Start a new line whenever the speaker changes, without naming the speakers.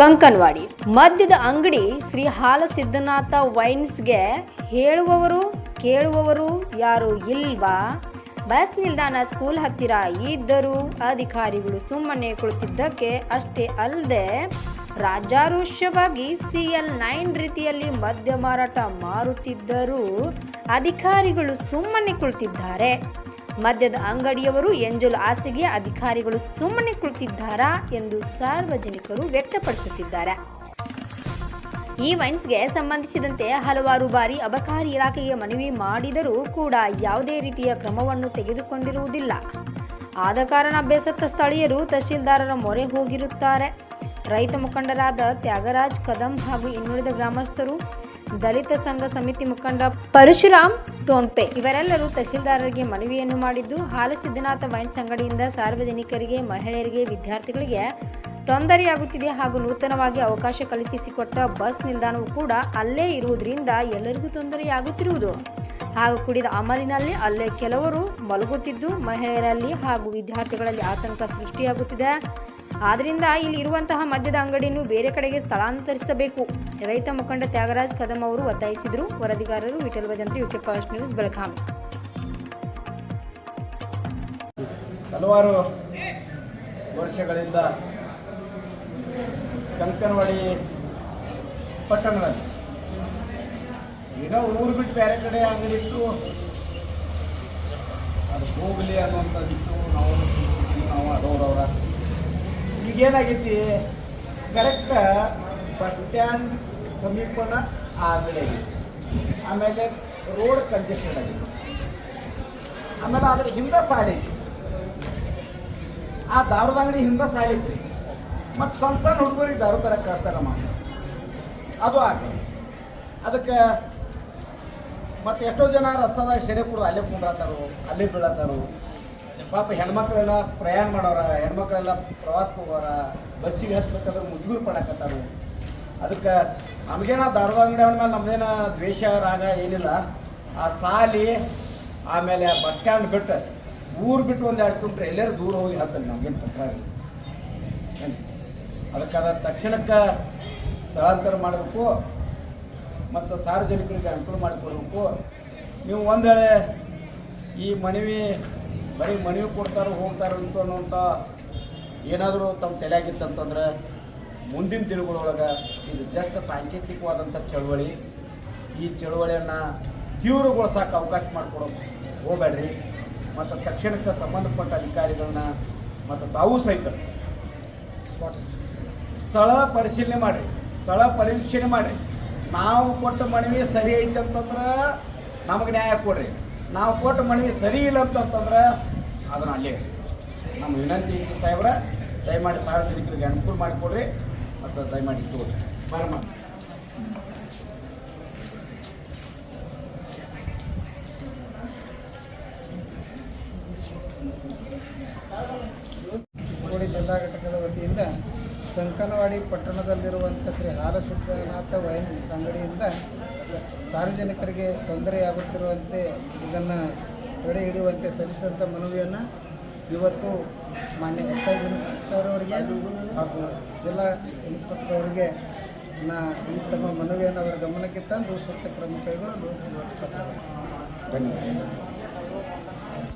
ಕಂಕನವಾಡಿ. ಮದ್ಯದ ಅಂಗಡಿ ಶ್ರೀ ಹಾಲ ಸಿದ್ದನಾಥ ವೈನ್ಸ್ಗೆ ಹೇಳುವವರು, ಕೇಳುವವರು ಯಾರು ಇಲ್ವಾ? ಬಸ್ ನಿಲ್ದಾಣ ಸ್ಕೂಲ್ ಹತ್ತಿರ ಇದ್ದರೂ ಅಧಿಕಾರಿಗಳು ಸುಮ್ಮನೆ ಕುಳಿತಿದ್ದಕ್ಕೆ ಅಷ್ಟೇ ಅಲ್ಲದೆ ರಾಜಾರೋಷ್ಯವಾಗಿ ಸಿ ಎಲ್ ನೈನ್ ರೀತಿಯಲ್ಲಿ ಮದ್ಯ ಮಾರಾಟ ಮಾರುತ್ತಿದ್ದರೂ ಅಧಿಕಾರಿಗಳು ಸುಮ್ಮನೆ ಕುಳಿತಿದ್ದಾರೆ. ಮದ್ಯದ ಅಂಗಡಿಯವರು ಎಂಜಲ್ ಆಸೆಗೆ ಅಧಿಕಾರಿಗಳು ಸುಮ್ಮನೆ ಕುಳಿತಿದ್ದಾರಾ ಎಂದು ಸಾರ್ವಜನಿಕರು ವ್ಯಕ್ತಪಡಿಸುತ್ತಿದ್ದಾರೆ. ಈ ಸಂಬಂಧಿಸಿದಂತೆ ಹಲವಾರು ಬಾರಿ ಅಬಕಾರಿ ಇಲಾಖೆಗೆ ಮನವಿ ಮಾಡಿದರೂ ಕೂಡ ಯಾವುದೇ ರೀತಿಯ ಕ್ರಮವನ್ನು ತೆಗೆದುಕೊಂಡಿರುವುದಿಲ್ಲ. ಆದ ಕಾರಣ ಬೇಸತ್ತ ಸ್ಥಳೀಯರು ತಹಶೀಲ್ದಾರರ ಮೊರೆ ಹೋಗಿರುತ್ತಾರೆ. ರೈತ ಮುಖಂಡರಾದ ತ್ಯಾಗರಾಜ್ ಕದಂ ಹಾಗೂ ಇನ್ನುಳಿದ ಗ್ರಾಮಸ್ಥರು, ದಲಿತ ಸಂಘ ಸಮಿತಿ ಮುಖಂಡ ಪರಶುರಾಮ್ ಟೋನ್ಪೆ ಇವರೆಲ್ಲರೂ ತಹಶೀಲ್ದಾರರಿಗೆ ಮನವಿಯನ್ನು ಮಾಡಿದ್ದು ಹಾಲ ಸಿದ್ಧನಾಥ ವೈನ್ಸ್ ಅಂಗಡಿಯಿಂದ ಸಾರ್ವಜನಿಕರಿಗೆ, ಮಹಿಳೆಯರಿಗೆ, ವಿದ್ಯಾರ್ಥಿಗಳಿಗೆ ತೊಂದರೆಯಾಗುತ್ತಿದೆ ಹಾಗೂ ನೂತನವಾಗಿ ಅವಕಾಶ ಕಲ್ಪಿಸಿಕೊಟ್ಟ ಬಸ್ ನಿಲ್ದಾಣವು ಕೂಡ ಅಲ್ಲೇ ಇರುವುದರಿಂದ ಎಲ್ಲರಿಗೂ ತೊಂದರೆಯಾಗುತ್ತಿರುವುದು. ಹಾಗೂ ಕುಡಿದ ಅಮಲಿನಲ್ಲಿ ಅಲ್ಲೇ ಕೆಲವರು ಮಲಗುತ್ತಿದ್ದು, ಮಹಿಳೆಯರಲ್ಲಿ ಹಾಗೂ ವಿದ್ಯಾರ್ಥಿಗಳಲ್ಲಿ ಆತಂಕ ಸೃಷ್ಟಿಯಾಗುತ್ತಿದೆ. ಆದ್ದರಿಂದ ಇಲ್ಲಿ ಇರುವಂತಹ ಮದ್ಯದ ಅಂಗಡಿಯನ್ನು ಬೇರೆ ಕಡೆಗೆ ಸ್ಥಳಾಂತರಿಸಬೇಕು. ರೈತ ಮುಖಂಡ ತ್ಯಾಗರಾಜ್ ಕದಂ ಅವರು ಒತ್ತಾಯಿಸಿದರು. ವರದಿಗಾರರು Vithal Bhajantri, UK fast news, Belagavi.
ಹಲವಾರು ವರ್ಷಗಳಿಂದ ಕಂಕನವಾಡಿ ಪಟ್ಟಣದಲ್ಲಿ. ಏನೋ ಊರು ಬಿಟ್ಟು ಬೇರೆ ಕಡೆ ಅಂಗಡಿ ಇಟ್ಟು ಅದು ಹೋಗಲಿ ಅನ್ನುವಂಥದ್ದಿತ್ತು. ನಾವು ನಾವು ಅದವ್ರವ್ರ ಈಗೇನಾಗೈತಿ, ಕರೆಕ್ಟ್ ಬಸ್ ಸ್ಟ್ಯಾಂಡ್ ಸಮೀಪನ ಆಮೇಲೆ ಆಮೇಲೆ ರೋಡ್ ಕಂಜೆಷನ್ ಆಗಿತ್ತು ಆಮೇಲೆ ಅದ್ರ ಹಿಂದೆ ಸಾಲಿ ಆ ದಾರದ ಅಂಗಡಿ ಹಿಂದೆ ಸಾಲಿ ಮತ್ತು ಸಣ್ಣ ಸಣ್ಣ ಹುಡುಗರಿಗೆ ದಾರು ತರಕ್ಕೆ ಅದು ಆಗಲಿ ಅದಕ್ಕೆ ಮತ್ತು ಎಷ್ಟೋ ಜನ ರಸ್ತಾದಾಗ ಸೆರೆ ಕುಡಿದು ಅಲ್ಲೇ ಕುಂದ್ರತ್ತಾರು ಅಲ್ಲೇ ಬೀಳತ್ತಾರು ಪಾಪ ಹೆಣ್ಮಕ್ಳೆಲ್ಲ ಪ್ರಯಾಣ ಮಾಡೋರ, ಹೆಣ್ಮಕ್ಳೆಲ್ಲ ಪ್ರವಾಸಕ್ಕೆ ಹೋಗೋರ, ಬಸ್ಸಿಗೆ ಹತ್ಬೇಕಾದ್ರೆ ಮುಜುಗುರು ಪಡಕತ್ತಾರು. ಅದಕ್ಕೆ ನಮಗೇನ ಧಾರವಾಡ ಅಂಗಡಿ ಮೇಲೆ ನಮ್ದೇನ ದ್ವೇಷ, ರಾಗ ಏನಿಲ್ಲ. ಆ ಸಾಲಿ, ಆಮೇಲೆ ಬಸ್ ಸ್ಟ್ಯಾಂಡ್ ಬಿಟ್ಟು ಊರು ಬಿಟ್ಟು ಒಂದು ಎರಡು ಕುಂಟ್ರೆ ಎಲ್ಲರೂ ದೂರ ಹೋಗಿ ಹಾಕಲ್ಲ ನಮಗೇನು ಏನು? ಅದಕ್ಕೆ ಅದ ತಕ್ಷಣಕ್ಕೆ ಸ್ಥಳಾಂತರ ಮಾಡಬೇಕು ಮತ್ತು ಸಾರ್ವಜನಿಕರಿಗೆ ಅನುಕೂಲ ಮಾಡಿಕೊಡ್ಬೇಕು ನೀವು ಒಂದೇಳೆ ಈ ಮನವಿ, ಬರೀ ಮನವಿ ಕೊಡ್ತಾರೋ ಹೋಗ್ತಾರೋ ಅಂತ ಅನ್ನೋಂಥ ಏನಾದರೂ ತಮ್ಮ ತಲೆಯಾಗಿತ್ತಂತಂದ್ರೆ ಮುಂದಿನ ದಿನಗಳೊಳಗೆ ಇದು ಜಸ್ಟ್ ಸಾಂಕೇತಿಕವಾದಂಥ ಚಳುವಳಿ. ಈ ಚಳುವಳಿಯನ್ನು ತೀವ್ರಗೊಳಿಸೋಕೆ ಅವಕಾಶ ಮಾಡಿಕೊಡೋಕೆ ಹೋಗಬೇಡ್ರಿ. ಮತ್ತು ತಕ್ಷಣಕ್ಕೆ ಸಂಬಂಧಪಟ್ಟ ಅಧಿಕಾರಿಗಳನ್ನ ಮತ್ತು ತಾವು ಸಹಿತ ಸ್ಥಳ ಪರಿಶೀಲನೆ ಮಾಡಿರಿ. ಸ್ಥಳ ಪರಿವೀಕ್ಷಣೆ ಮಾಡಿರಿ. ನಾವು ಕೊಟ್ಟ ಮನವಿ ಸರಿ ಐತೆ ಅಂತಂದ್ರೆ ನಮಗೆ ನ್ಯಾಯ ಕೊಡ್ರಿ. ನಾವು ಕೊಟ್ಟ ಮನವಿ ಸರಿ ಇಲ್ಲ ಅಂತಂತಂದ್ರೆ ಅದನ್ನು ಅಲ್ಲೇ. ನಮ್ಮ ವಿನಂತಿ ಸಾಹೇಬ್ರ, ದಯಮಾಡಿ ಸಾರ್ವಜನಿಕರಿಗೆ ಅನುಕೂಲ ಮಾಡಿಕೊಡ್ರಿ. ಮತ್ತು ದಯಮಾಡಿ ತೋರಿ ಬರಮ್ಮ
ಚಿಕ್ಕೋಡಿ ಜಿಲ್ಲಾ ಘಟಕದ ವತಿಯಿಂದ ಸಂಕನವಾಡಿ ಪಟ್ಟಣದಲ್ಲಿರುವಂಥ ಶ್ರೀ ಹಾಲಸಿದ್ಧನಾಥ ವೈನ್ಸ್ ಅಂಗಡಿಯಿಂದ ಸಾರ್ವಜನಿಕರಿಗೆ ತೊಂದರೆಯಾಗುತ್ತಿರುವಂತೆ ಇದನ್ನು ತಡೆ ಹಿಡಿಯುವಂತೆ ಸಲ್ಲಿಸಿದಂಥ ಮನವಿಯನ್ನು ಇವತ್ತು ಮಾನ್ಯ ಎಕ್ಸೈಸ್ ಇನ್ಸ್ಪೆಕ್ಟರ್ ಹಾಗೂ ಜಿಲ್ಲಾ ಇನ್ಸ್ಪೆಕ್ಟರ್ ಅವರಿಗೆ ನಾ ಈ ತಮ್ಮ ಮನವಿಯನ್ನು ಅವರ ಗಮನಕ್ಕೆ ತಂದು ಸೂಕ್ತ ಕ್ರಮ ಕೈಗೊಳ್ಳಲು
ಧನ್ಯವಾದ